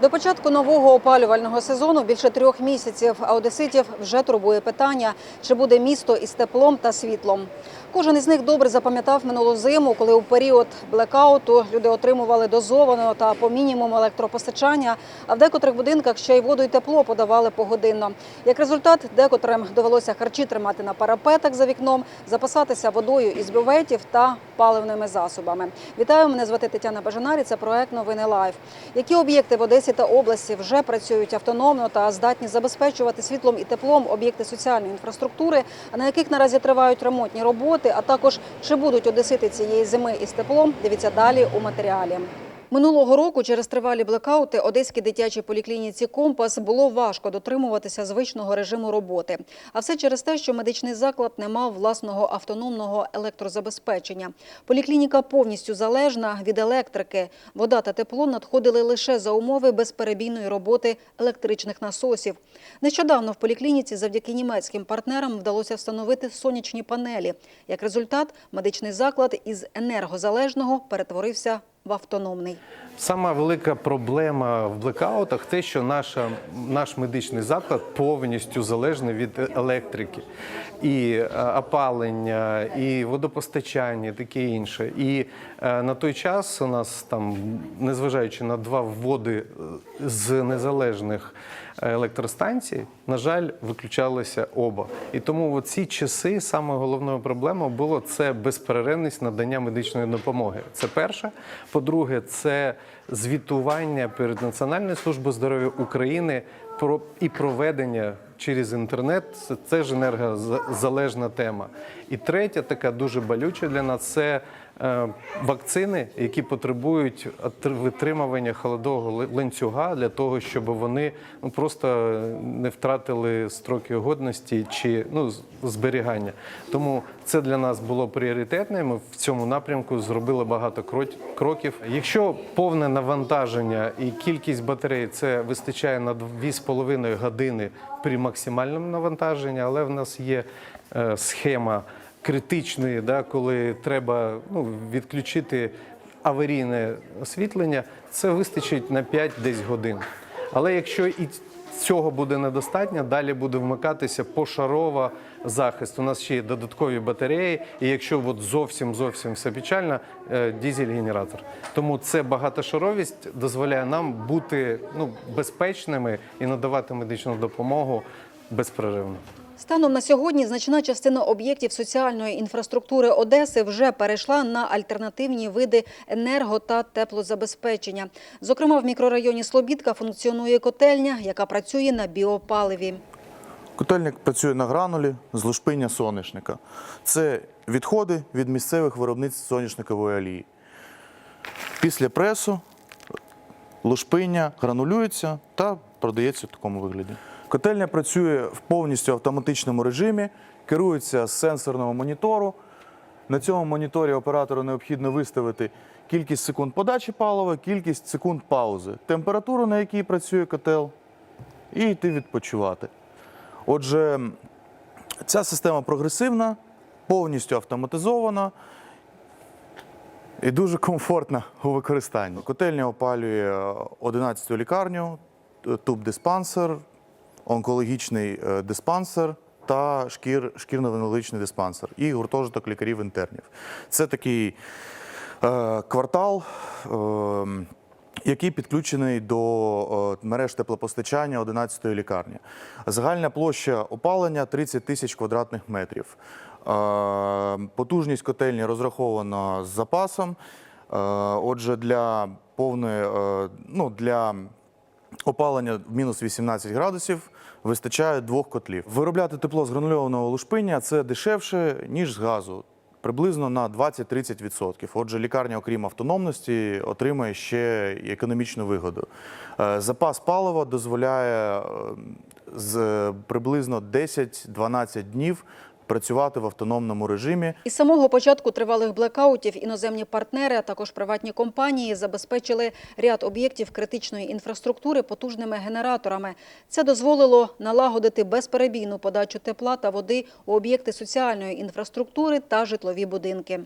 До початку нового опалювального сезону більше трьох місяців, а одеситів вже турбує питання, чи буде місто із теплом та світлом. Кожен із них добре запам'ятав минулу зиму, коли у період блекауту люди отримували дозовано та по мінімуму електропостачання, а в декотрих будинках ще й воду і тепло подавали погодинно. Як результат, декотрим довелося харчі тримати на парапетах за вікном, запасатися водою із бюветів та паливними засобами. Вітаю, мене звати Тетяна Бажанарі. Це проект Новини Лайф. Які об'єкти в Одесі та області вже працюють автономно та здатні забезпечувати світлом і теплом об'єкти соціальної інфраструктури, а на яких наразі тривають ремонтні роботи, а також чи будуть одесити цієї зими із теплом, дивіться далі у матеріалі. Минулого року через тривалі блекаути Одеській дитячій поліклініці Компас було важко дотримуватися звичного режиму роботи. А все через те, що медичний заклад не мав власного автономного електрозабезпечення. Поліклініка повністю залежна від електрики. Вода та тепло надходили лише за умови безперебійної роботи електричних насосів. Нещодавно в поліклініці завдяки німецьким партнерам вдалося встановити сонячні панелі. Як результат, медичний заклад із енергозалежного перетворився в автономний. Сама велика проблема в блекаутах те, що наша, наш медичний заклад повністю залежний від електрики. І е, опалення, і водопостачання, таке інше. І е, на той час у нас там, незважаючи на два вводи е, з незалежних електростанцій, на жаль, виключалися оба. І тому в ці часи саме головною проблемою було це безперервність надання медичної допомоги. Це перше. По-друге, це звітування перед Національною службою здоров'я України про і проведення через інтернет. Це теж енергозалежна тема. І третя, така дуже болюча для нас це вакцини, які потребують витримування холодового ланцюга для того, щоб вони ну просто не втратили строки годності чи ну зберігання. Тому це для нас було пріоритетне. Ми в цьому напрямку зробили багато кроків. Якщо повне навантаження і кількість батарей це вистачає на 2,5 години при максимальному навантаженні, але в нас є е, схема критичної, да, коли треба ну, відключити аварійне освітлення, це вистачить на 5 десь годин. Але якщо і цього буде недостатньо, далі буде вмикатися пошарова захист. У нас ще є додаткові батареї, і якщо от зовсім зовсім все печально, е, дізель-генератор. Тому це багатошаровість дозволяє нам бути ну, безпечними і надавати медичну допомогу безперервно. Станом на сьогодні значна частина об'єктів соціальної інфраструктури Одеси вже перейшла на альтернативні види енерго та теплозабезпечення. Зокрема, в мікрорайоні Слобідка функціонує котельня, яка працює на біопаливі. Котельник працює на гранулі з лушпиння соняшника. Це відходи від місцевих виробництв соняшникової олії. Після пресу лушпиння гранулюється та продається в такому вигляді. Котельня працює в повністю автоматичному режимі, керується з сенсорного монітору. На цьому моніторі оператору необхідно виставити кількість секунд подачі палива, кількість секунд паузи, температуру, на якій працює котел, і йти відпочивати. Отже, ця система прогресивна, повністю автоматизована і дуже комфортна у використанні. Котельня опалює 11-ту лікарню, туб-диспансер, онкологічний е, диспансер та шкір, шкірно-венерологічний диспансер і гуртожиток лікарів-інтернів. Це такий е, квартал. Е, який підключений до е, мереж теплопостачання 11-ї лікарні. Загальна площа опалення 30 тисяч квадратних метрів. Е, Потужність котельні розрахована з запасом. Отже, для повної ну, для опалення в мінус 18 градусів вистачає двох котлів. Виробляти тепло з гранульованого лушпиння це дешевше, ніж з газу. Приблизно на 20-30%. Отже, лікарня, окрім автономності, отримує ще економічну вигоду. Е, Запас палива дозволяє е, з приблизно 10-12 днів працювати в автономному режимі. Із самого початку тривалих блекаутів іноземні партнери, а також приватні компанії забезпечили ряд об'єктів критичної інфраструктури потужними генераторами. Це дозволило налагодити безперебійну подачу тепла та води у об'єкти соціальної інфраструктури та житлові будинки.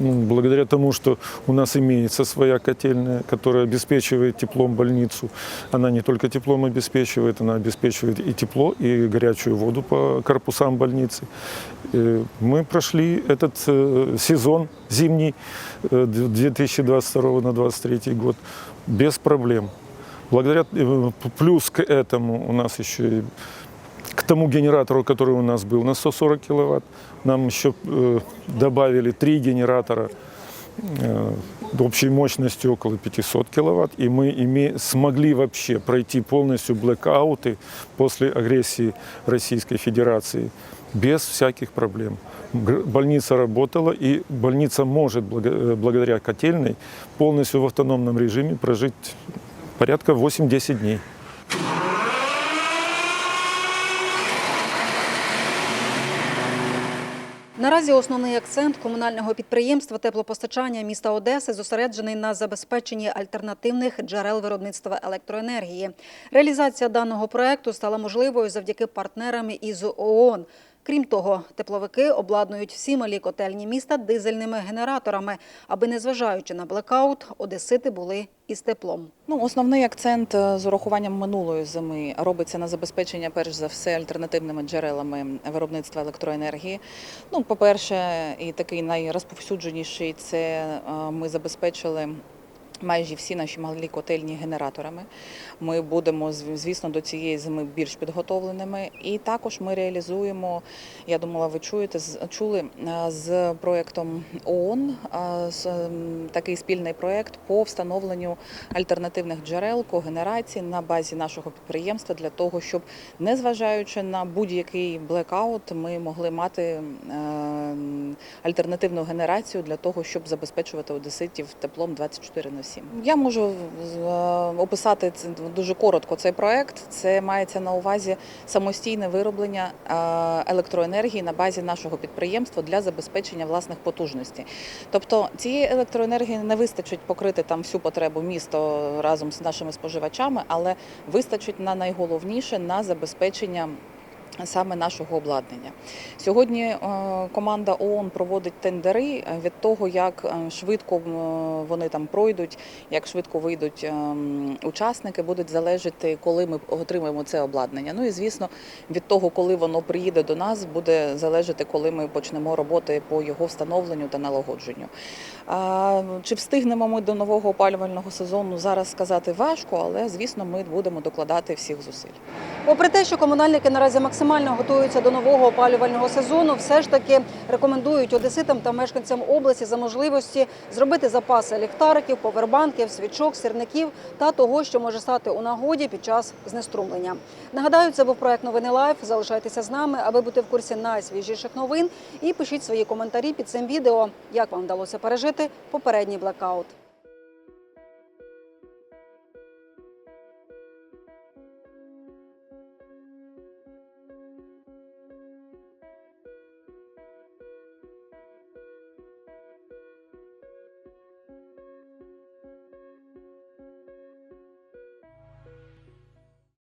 Ну, благодаря тому, что у нас имеется своя котельная, которая обеспечивает теплом больницу. Она не только теплом обеспечивает, она обеспечивает и тепло, и горячую воду по корпусам больницы. Э, Мы прошли этот э, сезон зимний э, 2022 на 2023 год без проблем. Благодаря э, плюс к этому у нас еще и к тому генератору, который у нас был на 140 киловатт, нам еще э, добавили три генератора э, общей мощностью около 500 киловатт, и мы име- смогли вообще пройти полностью блэкауты после агрессии Российской Федерации без всяких проблем. Больница работала, и больница может э, благодаря котельной полностью в автономном режиме прожить порядка 8-10 дней. Наразі основний акцент комунального підприємства теплопостачання міста Одеси зосереджений на забезпеченні альтернативних джерел виробництва електроенергії. Реалізація даного проекту стала можливою завдяки партнерам із ООН. Крім того, тепловики обладнують всі малі котельні міста дизельними генераторами, аби, незважаючи на блекаут, одесити були із теплом. Ну, основний акцент е, з урахуванням минулої зими робиться на забезпечення, перш за все, альтернативними джерелами виробництва електроенергії. Ну, по-перше, і такий найрозповсюдженіший це е, ми забезпечили. Майже всі наші малі котельні генераторами. Ми будемо звісно до цієї зими більш підготовленими. І також ми реалізуємо. Я думала, ви чуєте чули з проєктом ООН ем, такий спільний проєкт по встановленню альтернативних джерел когенерації на базі нашого підприємства для того, щоб, незважаючи на будь-який блекаут, ми могли мати е, альтернативну генерацію для того, щоб забезпечувати одеситів теплом 24 на 7. Я можу е, описати дуже коротко. Цей проект це мається на увазі самостійне вироблення е, електроенергії на базі нашого підприємства для забезпечення власних потужностей. Тобто цієї електроенергії не вистачить покрити там всю потребу міста разом з нашими споживачами, але вистачить на найголовніше на забезпечення. Саме нашого обладнання сьогодні е, команда ООН проводить тендери е, від того, як е, швидко вони там пройдуть, як швидко вийдуть учасники, будуть залежати, коли ми отримаємо це обладнання. Ну і звісно, від того, коли воно приїде до нас, буде залежати, коли ми почнемо роботи по його встановленню та налагодженню. Чи встигнемо ми до нового опалювального сезону зараз сказати важко, але звісно, ми будемо докладати всіх зусиль. Попри те, що комунальники наразі максимально готуються до нового опалювального сезону, все ж таки рекомендують одеситам та мешканцям області за можливості зробити запаси ліхтариків, повербанків, свічок, сірників та того, що може стати у нагоді під час знеструмлення. Нагадаю, це був проект новини Лайф. Залишайтеся з нами, аби бути в курсі найсвіжіших новин. І пишіть свої коментарі під цим відео, як вам вдалося пережити попередній блекаут.